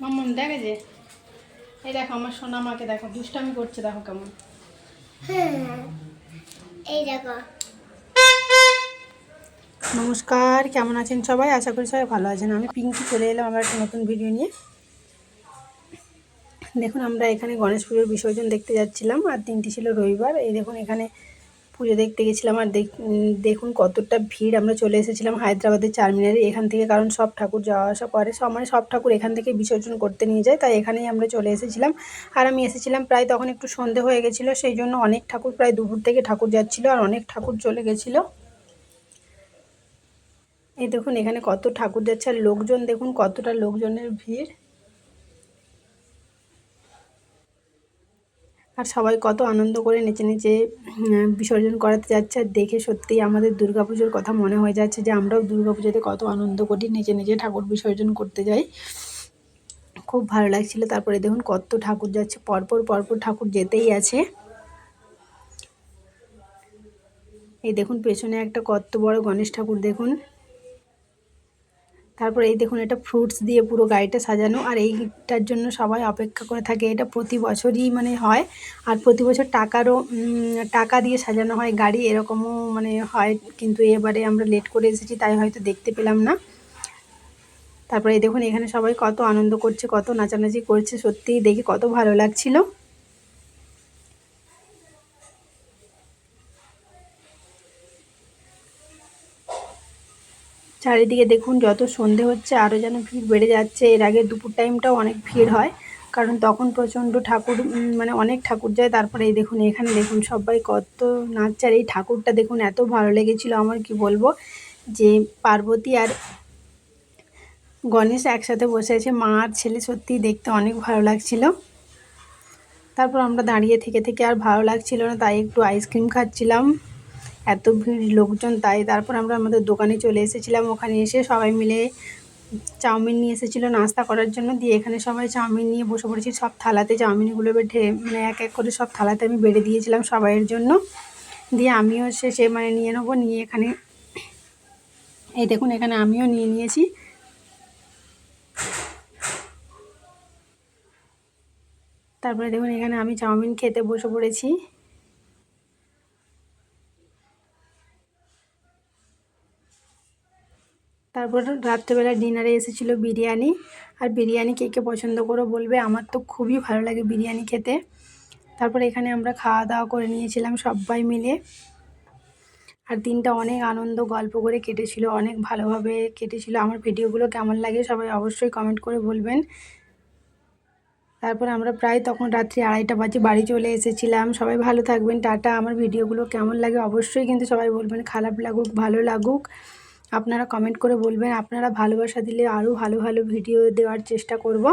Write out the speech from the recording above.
মাম্মন দেখে যে। এই দেখো আমার সোনা মাকে দেখো দুষ্টামি করছে দেখো কেমন। হ্যাঁ এই দেখো। নমস্কার কেমন আছেন সবাই? আশা করি সবাই ভালো আছেন। আমি পিঙ্কি চলে এলাম আমার একটা নতুন ভিডিও নিয়ে। দেখুন আমরা এখানে গণেশ পুজোর বিসর্জন দেখতে যাচ্ছিলাম আর দিনটি ছিল রবিবার। এই দেখুন এখানে পুজো দেখতে গেছিলাম আর দেখ- দেখুন কতটা ভিড়। আমরা চলে এসেছিলাম হায়দ্রাবাদের চারমিনারে। এখান থেকে কারণ সব ঠাকুর যাওয়া আসা করে। সব মানে সব ঠাকুর এখান থেকে বিসর্জন করতে নিয়ে যায়। তাই এখানেই আমরা চলে এসেছিলাম। আর আমি এসেছিলাম প্রায় তখন একটু সন্ধে হয়ে গেছিল। সেই জন্য অনেক ঠাকুর প্রায় দুপুর থেকে ঠাকুর যাচ্ছিল আর অনেক ঠাকুর চলে গেছিল। এই দেখুন এখানে কত ঠাকুর যাচ্ছে। আর লোকজন দেখুন কতটা লোকজনের ভিড়। আর সবাই কত আনন্দ করে নেচে নেচে বিসর্জন করাতে যাচ্ছে। আর দেখে সত্যিই আমাদের দুর্গাপুজোর কথা মনে হয়ে যাচ্ছে যে আমরাও দুর্গাপুজোতে কত আনন্দ করি, নেচে নেচে ঠাকুর বিসর্জন করতে যাই। খুব ভালো লাগছিল। তারপরে দেখুন কত ঠাকুর যাচ্ছে। পরপর পরপর ঠাকুর যেতেই আছে। এই দেখুন পেছনে একটা কত বড় গণেশ ঠাকুর দেখুন। তারপর এই দেখুন, এটা ফ্রুটস দিয়ে পুরো গাড়িটা সাজানো। আর এইটার জন্য সবাই অপেক্ষা করে থাকে। এটা প্রতি বছরই মানে হয়। আর প্রতি বছর টাকারও টাকা দিয়ে সাজানো হয় গাড়ি। এরকমও মানে হয়। কিন্তু এবারে আমরা লেট করে এসেছি, তাই হয়তো দেখতে পেলাম না। তারপরে দেখুন, এখানে সবাই কত আনন্দ করছে, কত নাচানাচি করছে। সত্যিই দেখে কত ভালো লাগছিল। চারিদিকে দেখুন যত সন্ধে হচ্ছে আরও যেন ভিড় বেড়ে যাচ্ছে। এর আগে দুপুর টাইমটাও অনেক ভিড় হয়, কারণ তখন প্রচণ্ড ঠাকুর মানে অনেক ঠাকুর যায়। তারপরে এই দেখুন, এখানে দেখুন সবাই কত আর এই ঠাকুরটা দেখুন, এত ভালো লেগেছিল। আমার কি বলব যে, পার্বতী আর গণেশ একসাথে বসে আছে। মা আর ছেলে সত্যিই দেখতে অনেক ভালো লাগছিল। তারপর আমরা দাঁড়িয়ে থেকে থেকে আর ভালো লাগছিল না, তাই একটু আইসক্রিম খাচ্ছিলাম। এত ভিড় লোকজন, তাই তারপর আমরা আমাদের দোকানে চলে এসেছিলাম। ওখানে এসে সবাই মিলে চাউমিন নিয়ে এসেছিল নাস্তা করার জন্য। দিয়ে এখানে সবাই চাউমিন নিয়ে বসে পড়েছি। সব থালাতে চাউমিনগুলো বেঠে মানে এক এক করে সব থালাতে আমি বেড়ে দিয়েছিলাম সবাইয়ের জন্য। দিয়ে আমিও শেষে মানে নিয়ে নেব। নিয়ে এখানে, এই দেখুন এখানে আমিও নিয়ে নিয়েছি। তারপরে দেখুন এখানে আমি চাউমিন খেতে বসে পড়েছি। তারপর রাত্রেবেলা ডিনারে এসেছিল বিরিয়ানি। আর বিরিয়ানি কে কে পছন্দ করে বলবে, আমার তো খুবই ভালো লাগে বিরিয়ানি খেতে। তারপর এখানে আমরা খাওয়া দাওয়া করে নিয়েছিলাম সবাই মিলে। আর দিনটা অনেক আনন্দ, গল্প করে কেটেছিল, অনেক ভালোভাবে কেটেছিল। আমার ভিডিওগুলো কেমন লাগে সবাই অবশ্যই কমেন্ট করে বলবেন। তারপর আমরা প্রায় তখন রাত্রি আড়াইটা বাজে বাড়ি চলে এসেছিলাম। সবাই ভালো থাকবেন, টাটা। আমার ভিডিওগুলো কেমন লাগে অবশ্যই কিন্তু সবাই বলবেন, খারাপ লাগুক, ভালো লাগুক। আপনারা কমেন্ট করে বলবেন। আপনারা ভালোবাসা দিলে আরও ভালো ভালো ভিডিও দেওয়ার চেষ্টা করব।